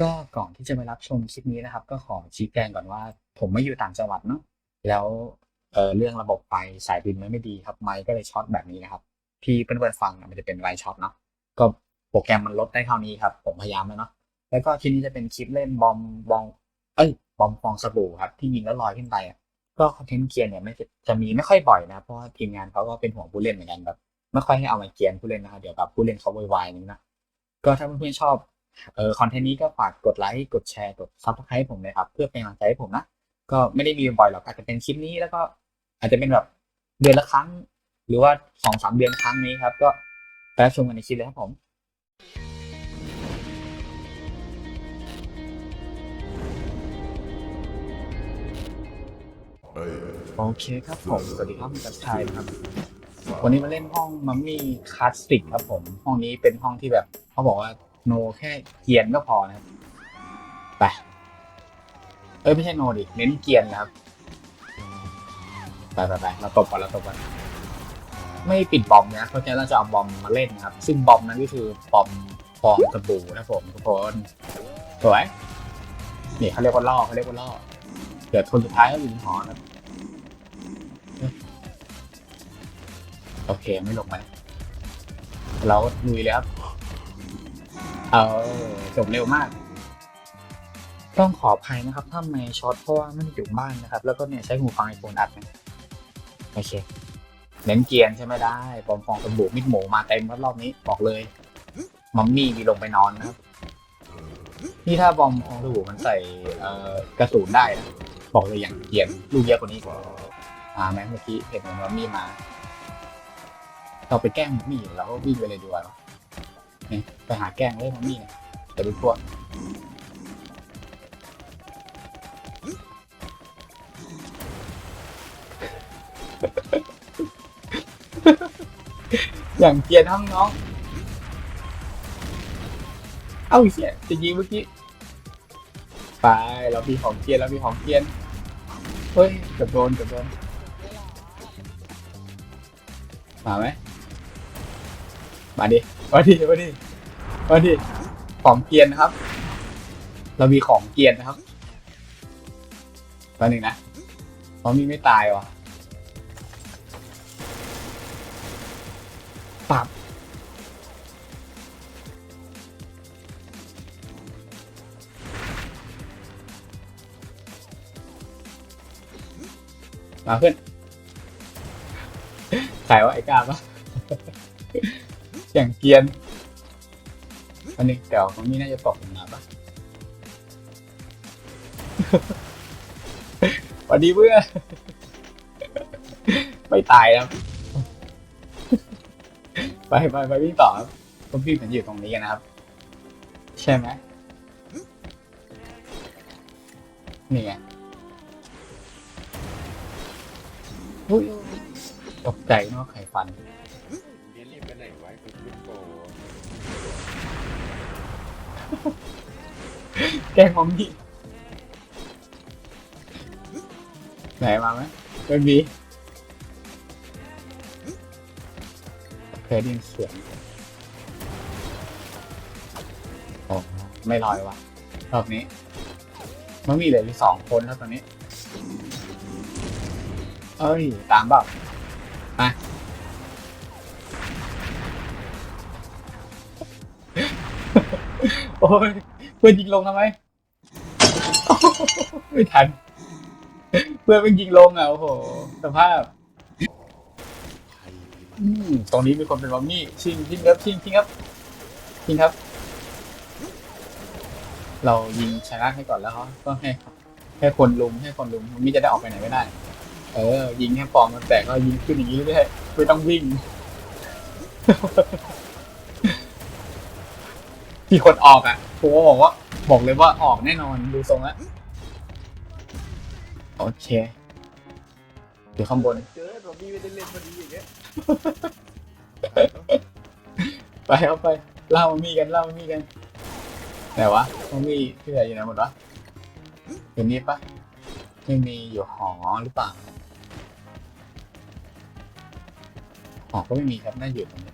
ก็ก่อนที่จะไปรับชมคลิปนี้นะครับ ก็ขอชี้แจงก่อนว่า ผมไม่อยู่ต่างจังหวัดเนาะแล้วเเรื่องระบบไฟสายดินมันไม่ดีครับไมค์ก็เลยช็อตแบบนี้นะครับ ที่เพื่อนๆฟังมันจะเป็นไวช็อตเนาะก็โปรแกรมมันลดได้เท่านี้ครับ ผมพยายามแล้วเนาะแล้วก็ทีนี้จะเป็นคลิปเล่นบอมบองเอ้ยบอมฟองสบู่ครับที่ยิงแล้วลอยขึ้นไปอะก็คอนเทนต์เกียร์เนี่ยไม่จะมีไม่ค่อยบ่อยนะเพราะทีมงานเขาก็เป็นห่วงผู้เล่นเหมือนกันแบบไม่ค่อยให้เอามาเกียนผู้เล่นนะครับเดี๋ยวแบบผู้เล่นเขาวายนึงนะก็ถ้าเพื่อนๆชอบ เออคอนเทนต์นี้ก็ฝากกดไลค์กดแชร์กดซับสไครต์ผมเลยครับ เพื่อเป็นกำลังใจให้ผมนะ ก็ไม่ได้มีบ่อยหรอกอาจจะเป็นคลิปนี้แล้วก็อาจจะเป็นแบบเดือนละครั้ง หรือว่าสองสามเดือนครั้งนี้ครับ ก็ไปรับชมกันในคลิปเลยครับผมโอเคครับผม สวัสดีครับผมกัญชัยนะครับ วันนี้มาเล่นห้องมัมมี่คลาสสิกครับผม ห้องนี้เป็นห้องที่แบบเขาบอกว่า โนแค่เกียนก็พอนะครับ ไป เอ้ยไม่ใช่โนดิ เน้นเกียนนะครับ ไปไปไปเราตบก่อนเราตบก่อน ไม่ปิดบอมนะ เพราะฉะนั้นเราจะเอาบอมมาเล่นนะครับ ซึ่งบอมนั้นก็คือบอมฟองสบู่นะครับผมทุกคน สวย นี่เขาเรียกว่าล่อเขาเรียกว่าล่อ เดี๋ยวคนสุดท้ายก็อยู่ในหอนะโอเคไม่ลงไปเราลุยเลยครับ เออจบเร็วมาก ต้องขออภัยนะครับ ถ้าไม่ช็อตเพราะว่าไม่ได้อยู่บ้านนะครับ แล้วก็เนี่ยใช้หูฟังไอโฟนอัดนะโอเค เน้นเกียร์ใช่ไหมได้ปอมฟองสบู่มิดหมูมาเต็มครับรอบนี้บอกเลย มัมมี่มีลงไปนอนนะครับ นี่ถ้าบอมฟองสบู่มันใส่เอ่อกระสุนได้นะบอกเลยอย่างเกียร์ลูกเยอะกว่านี้อ่าแม้เมื่อกี้เห็นมัมมี่มาเราไปแกล้งมัมมี่เราก็วิ่งไปเลยดีกว่า นี่ไปหาแกล้งเลยมัมมี่เนี่ยจะรู้พวกอย่างเกียร์ทั้งน้อง เอ้าเสียจะยิงเมื่อกี้ ไป เรามีของเกียร์เรามีของเกียร์เฮ้ยเกือบโดนเกือบโดนมาไหม มาดิ มาดิ มาดิ มาดิ ของเกียร์นะครับ เรามีของเกียร์นะครับตอนหนึ่งนะเพราะมีไม่ตายว่ะปรับมาเพื่อนขายว่าไอ้กล้าปะ อย่างเกียนอันนี้เดี๋ยวของนี่น่าจะตกลงมาปะสวัสดีเพื่อนไม่ตายครับ ไปไปไปวิ่งต่อครับผมพี่มันอยู่ตรงนี้นะครับ ใช่ไหมนี่ไงตกใจเนอะไข่ฟัน แกล้งของพี่ไหนมาไหมไม่มีเคยได้ยินเสียงโอ้ไม่ลอยวะรอบนี้มันมีเหลืออยู่สองคนครับตอนนี้ เอ้ย ตามเปล่ ยเพื่อนยิงลงทำไม ไม่ทัน เพื่อนเป็นยิงลงอะโอ้โหสภาพอืมตรงนี้มีคนเป็นมัมมี่ชิงชิงครับชิงชิงครับชิงครับ เรายิงชนะให้ก่อนแล้วเขาก็ให้ให้คนลุมให้คนลุมมัมมี่จะได้ออกไปไหนไม่ได้ เออ ยิงแค่ปอมมันแตกก็ยิงขึ้นอย่างนี้เรื่อยๆไม่ต้องวิ่ง ที่คนออกอะผมก็บอกว่าบอกเลยว่าออกแน่นอนดูทรงแล้วโอเคอยู่ข้างบนเจอผมมีไม่ได้เล่นพอดีอย่างเงี้ยไปเอาไปเล่ามามีกันเล่ามามีกันไหนวะมามีที่ไหนอยู่ไหนหมดวะอยู่นี่ปะไม่มีอยู่หอหรือเปล่าหอก็ไม่มีครับน่าอยู่ตรงนี้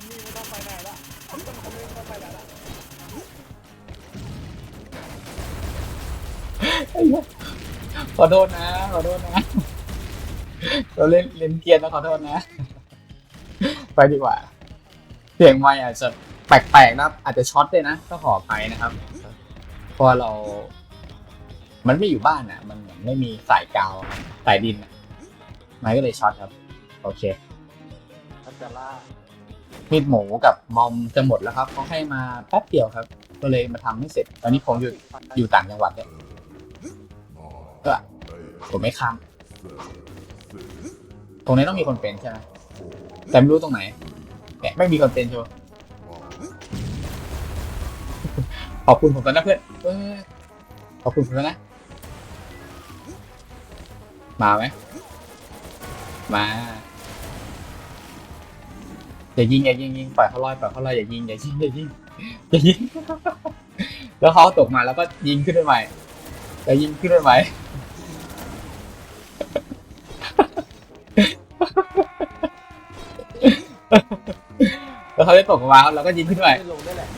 มนี่ไม่ต้องไปไหนละผมนี่ไม่ต้องไปไหนละขอโทษนะ ขอโทษนะ เราเล่นเล่นเกียร์นะขอโทษนะ ไปดีกว่า เสียงไม่อาจจะแปลกๆนะอาจจะช็อตเลยนะก็ขอไปนะครับเพราะเรา มันไม่อยู่บ้านอะ มันเหมือนไม่มีสายกาวสายดินไม่ก็เลยช็อตครับ โอเค ครับจะล่า มีดหมูกับมอมจะหมดแล้วครับเขาให้มาแป๊บเดียวครับ ก็เลยมาทำให้เสร็จ ตอนนี้ผมอยู่อยู่ต่างจังหวัดเนี่ยก็ผมไม่ข้ามตรงนี้ต้องมีคนเป็นใช่ไหมแต่ไม่รู้ตรงไหนแต่ไม่มีคนเป็นชัวร์ขอบคุณผมตอนนะเพื่อนขอบคุณผมแล้วนะ มาไหมมา อย่ายิงอย่ายิงยิงปล่อยเขาลอยปล่อยเขาลอยอย่ายิงอย่ายิงอย่ายิงอย่ายิง แล้วเขาตกมาแล้วก็ยิงขึ้นไปใหม่แล้วยิงขึ้นไปใหม่แล้วเขาได้ตกมาแล้วก็ยิงขึ้นไปไม่ลงได้แหละ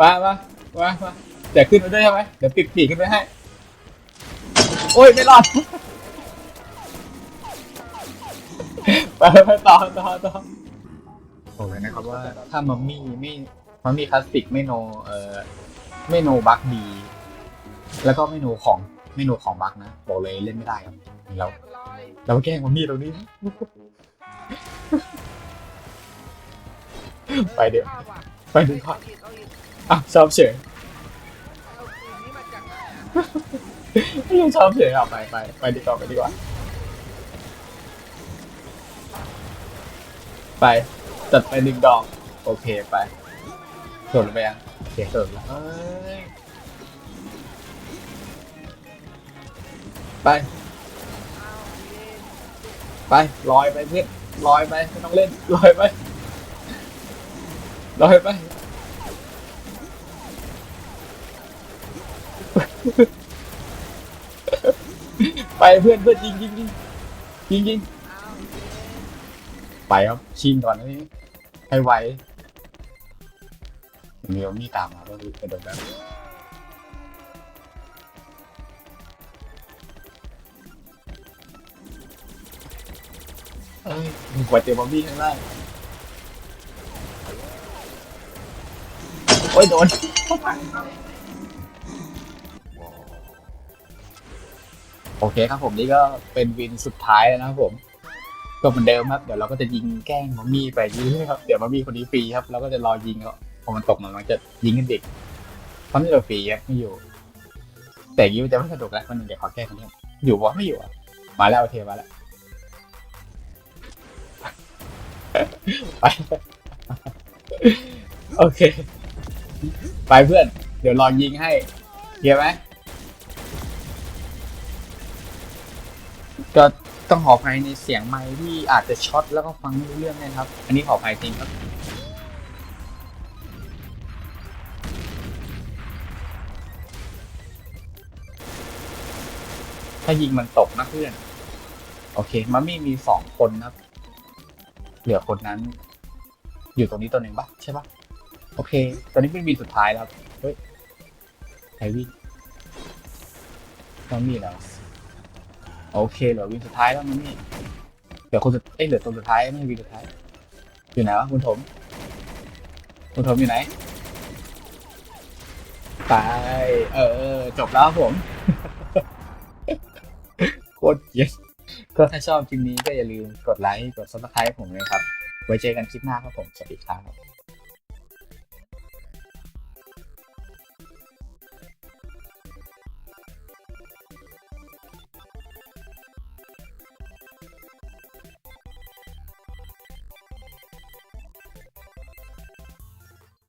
มามามามาเดี๋ยวขึ้นไปด้วยใช่ไหมเดี๋ยวปิดปีกขึ้นไปให้ โอ้ย ไม่รอด ไปไปต่อต่อต่อบอกเลยนะครับว่าถ้ามัมมี่ไม่มัมมี่คลาสสิกไม่โนเอ่อไม่โนบักดีแล้วก็ไม่โนของไม่โนของบักนะบอกเลยเล่นไม่ได้ครับเราเราแกล้งมัมมี่ตรงนี้ ไปเดี๋ยวไปดูก่อนอะชอบเฉยยังชอบเฉยอะไปไปไปดีกว่าไปดีกว่า ไป จัดไปหนึ่งดอก โอเคไปโดดลงไปยังโอเคโดดแล้วเอ้ยไป ไปลอยไปเพื่อนลอยไปไม่ต้องเล่นลอยไปลอยไปไปเพื่อนเพื่อนยิงยิงยิงยิงยิง ไปครับชิงก่อนนะนี่ให้ไวเมียวมีตามมาก็คือกระโดดแบบเอ้ยกว่าเจอบอมบี้ข้างล่างโอ้ยโดนโอเคครับผมนี่ก็เป็นวินสุดท้ายแล้วนะครับผม ก็เหมือนเดิมครับ เดี๋ยวเราก็จะยิงแกล้งมัมมี่ไปเรื่อยๆครับ เดี๋ยวมัมมี่คนนี้ฟรีครับ เราก็จะรอยิงแล้วพอมันตกมามันจะยิงกันเด็กเพราะนี่เราฟรีครับไม่อยู่ แต่ยิ้มจะไม่สนุกแล้วมันหนึ่งเดี๋ยวขอแก้คนนี้อยู่วะไม่อยู่อะ มาแล้วโอเคมาแล้ว ไป โอเค ไปเพื่อน เดี๋ยวรอยิงให้เกียร์ไหมก็ ต้องขออภัยในเสียงไมค์ที่อาจจะช็อตแล้วก็ฟังไม่รู้เรื่องนะครับ อันนี้ขออภัยจริงครับ ถ้ายิงมันตกนะเพื่อน โอเค มัมมี่มีสองคนนะครับ เหลือคนนั้น อยู่ตรงนี้ตัวหนึ่งปะใช่ปะโอเค ตอนนี้เป็นวีสุดท้ายแล้ว เฮ้ยใครวิ่งมัมมี่แล้ว โอเคเหลือวินสุดท้ายแล้วมันนี่เดี๋ยวคนสุดเอ้ยเหลือตัวสุดท้ายไม่ใช่วินสุดท้าย อยู่ไหนวะคุณถม คุณถมอยู่ไหนไปเออจบแล้วผมโคตรเกียดก็ถ้าชอบคลิปนี้ก็อย่าลืมกดไลค์กดซับสไครต์ผมเลยครับ ไว้เจอกันคลิปหน้าครับผม สวัสดีครับ